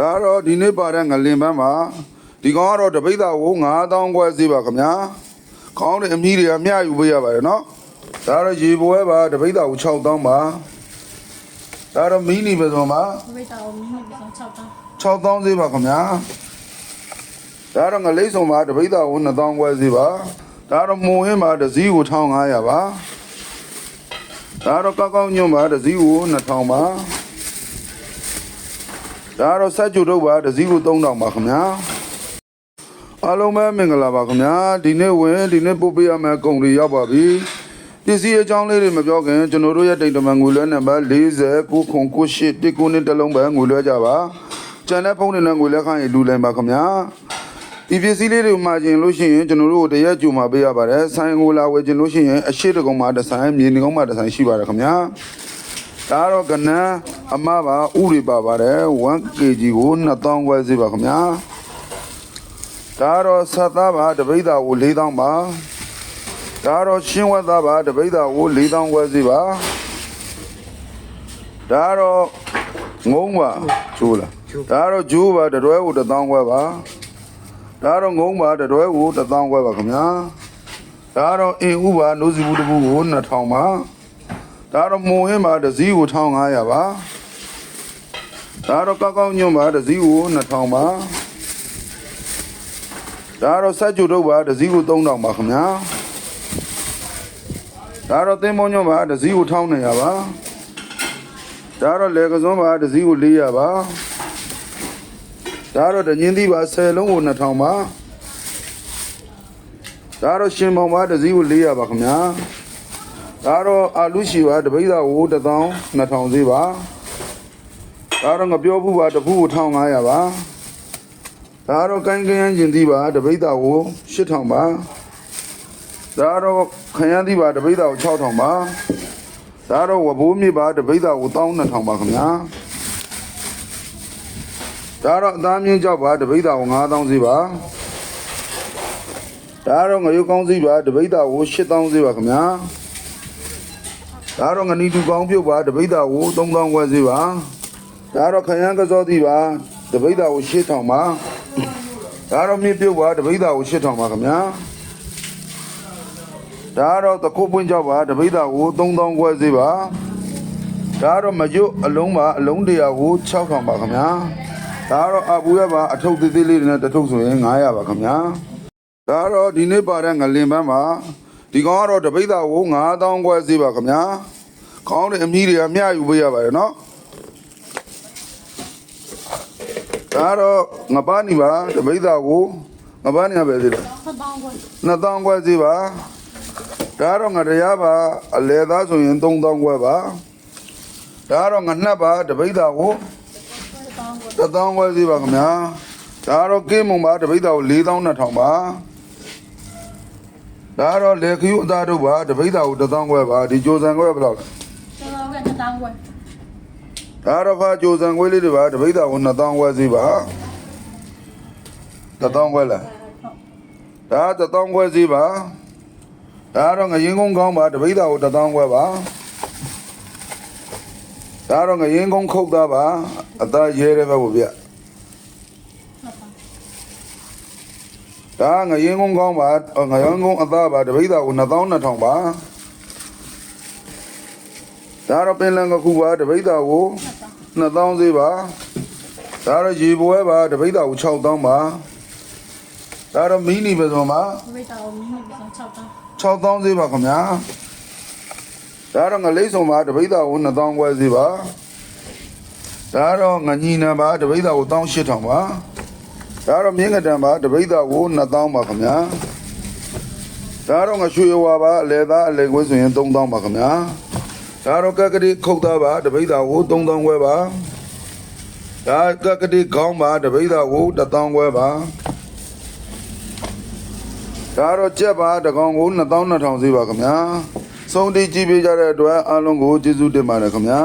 ဒါကတော့ဒီနေ့ပါတဲ့ငလင်ပန်းမှာဒီကောင်ကတော့တပိတ်တာကို9000ခွဲစီးပါခင်ဗျာခေါင်းတွေအမီးတွေကမျှယူပေးရပါတယ်နော်ဒါကတော့ရေပွဲပါတပိတ်တာကို6000ပါဒါကတော့မီနီပဲဆိုမှာဝိတာကိုမိနစ်ပြန်6တောင်း6000စီးပါခင်ဗျာဒါကတော့ငလိမ့်စုံပါတပိတ်တာကို2000ခွဲစီးပါဒါကတော့မုံဟင်းပါတစ်စီးကို1500ပါဒါကတော့ကောက်ကောက်ညွန့်ပါတစ်စီးကို2000ပါ ဒါကတော့ဆက်ကြုတ်တော့ပါတစ်စီးကို3000ပါခင်ဗျာအားလုံးပဲမင်္ဂလာပါခင်ဗျာဒီနေ့ဝင်ဒီနေ့ပို့ပေးရမယ့်ကုန်တွေရောက်ပါပြီပစ္စည်းအကြောင်းလေးတွေမပြောခင်ကျွန်တော်တို့ရဲ့တိတ်တမန်ငွေလွှဲနံပါတ်40ကိုခုံကိုရှစ်တစ်ကိုနဲ့တစ်လုံးပဲငွေလွှဲကြပါကျန်တဲ့ဖုန်းတွေနဲ့ငွေလွှဲခိုင်းရင်လူလိုက်ပါခင်ဗျာဒီပစ္စည်းလေးတွေမှာကျင်လို့ရှိရင်ကျွန်တော်တို့တရက်ကြုံမှာပေးရပါတယ်ဆိုင်ကိုလာဝယ်ကျင်လို့ရှိရင်အရှိတကုံမှာတစ်ဆိုင်မြေနေကုန်းမှာတစ်ဆိုင်ရှိပါတယ်ခင်ဗျာ ဒါတော့ကနန်းအမပါဥရိပါပါတယ် 1kg ကို2000ခွဲစီပါခင်ဗျာဒါတော့ဆက်သားပါတပိတ်တာကို4000ပါဒါတော့ရှင်းဝက်သားပါတပိတ်တာကို4000ခွဲစီပါဒါတော့ငုံပါကျိုးလားဒါတော့ဂျိုးပါတတွဲကို1000ခွဲပါဒါတော့ငုံပါတတွဲကို1000ခွဲပါခင်ဗျာဒါတော့အင်ဥပါနိုးစီဘူးတစ်ဘူးကို2000ပါ ဒါတော့မုံဟင်းပါတစ်စည်းကို1500ပါဒါတော့ကောက်ကောက်ညွန့်ပါတစ်စည်းကို2000ပါဒါတော့ဆက်ကြုတ်တော့ပါတစ်စည်းကို3000ပါခင်ဗျာဒါတော့သင်းမုံညွန့်ပါတစ်စည်းကို1200ပါဒါတော့လေကစွန်းပါတစ်စည်းကို400ပါဒါတော့တညင်းသီးပါ10လုံးကို2000ပါဒါတော့ရှင်ပုံပါတစ်စည်းကို400ပါခင်ဗျာ ဒါတော့အာလူရှိပါတပိဿကို1000 2000ဈေးပါဒါတော့ငပြောဘူးပါတပူကို1500ပါဒါတော့ကိုင်းကရန်ကျင်သီးပါတပိဿကို8000ပါဒါတော့ခရမ်းသီးပါတပိဿကို6000ပါဒါတော့ဝဘိုးမြစ်ပါတပိဿကို12000ပါခင်ဗျာဒါတော့အသားမြင့်ကြောက်ပါတပိဿကို9000ဈေးပါဒါတော့ငရုတ်ကောင်းစည်းပါတပိဿကို8000ဈေးပါခင်ဗျာ ဒါတော့ငနီတူကောင်းပြုတ်ပါတပိဿကို3000ခွဲစီပါဒါတော့ခရမ်းကစောတိပါတပိဿကို8000ပါဒါတော့မြင့်ပြုတ်ပါတပိဿကို8000ပါခင်ဗျာဒါတော့တခုတ်ပွင့်ကြောက်ပါတပိဿကို3000ခွဲစီပါဒါတော့မကျွတ်အလုံးပါအလုံးတရာကို6000ပါခင်ဗျာဒါတော့အပူရပါအထုပ်သေးသေးလေးတွေနဲ့တစ်ထုပ်ဆိုရင်900ပါခင်ဗျာဒါတော့ဒီနေ့ပါတဲ့ငလင်ပန်းပါ ဒီကောင်ကတော့တပိဿကို9000ခွဲစီပါခင်ဗျာခေါင်းတွေအမီးတွေကမျှယူပေးရပါတယ်နော်ဒါတော့ငပားနေပါတပိဿကိုငပားနေရပဲသေးတယ်ဆက်တောင်းကို2000ခွဲစီပါဒါတော့ငတရားပါအလဲသားဆိုရင်3000ခွဲပါဒါတော့ငနှက်ပါတပိဿကိုတောင်းကို1000ခွဲစီပါခင်ဗျာဒါတော့ကင်းမုံပါတပိဿကို4200ပါ ဒါတော့လေခ ्यू အသားတို့ပါတပိဿကို1000ခွဲပါဒီကြိုစံခွဲဘယ်လောက်လဲကျွန်တော်ကတောင်းကိုဒါတော့ဖာကြိုစံခွဲလေးတွေပါတပိဿကို2000ခွဲစီပါ1000ခွဲလားဒါ1000ခွဲစီပါဒါတော့ငရင်ကုန်းကောင်းပါတပိဿကို1000ခွဲပါဒါတော့ငရင်ကုန်းခုတ်သားပါအသားရဲတဲ့ဘက်ကိုပြ ဒါငရင်ကုန်းကောင်းပါအော်ငရင်ကုန်းအသားပါတပိဿကို2200ပါဒါတော့ပင်လန်ကခုပါတပိဿကို2000ဈေးပါဒါတော့ရေပွဲပါတပိဿကို6000ပါဒါတော့မီနီပဲဆိုမှာဝိတာကိုမိနစ်ပြန်6တောင်း6000ဈေးပါခင်ဗျာဒါတော့ငလိမ့်စုံပါတပိဿကို2000ခွဲဈေးပါဒါတော့ငညီနံပါတပိဿကို18000ပါ ဒါတော့မြင်းကတံပါတပိဿကို2000ပါခင်ဗျာဒါတော့ငရွှေဝါပါအလဲသားအလဲခွဲဆိုရင်3000ပါခင်ဗျာဒါတော့ကက်ကတိခုတ်သားပါတပိဿကို3000ခွဲပါဒါကက်ကတိခေါင်းပါတပိဿကို1000ခွဲပါဒါတော့ကြက်ပါတကောင်ကို2200ဈေးပါခင်ဗျာစုံတီကြည့်ပေးကြတဲ့အတွက်အားလုံးကိုကျေးဇူးတင်ပါတယ်ခင်ဗျာ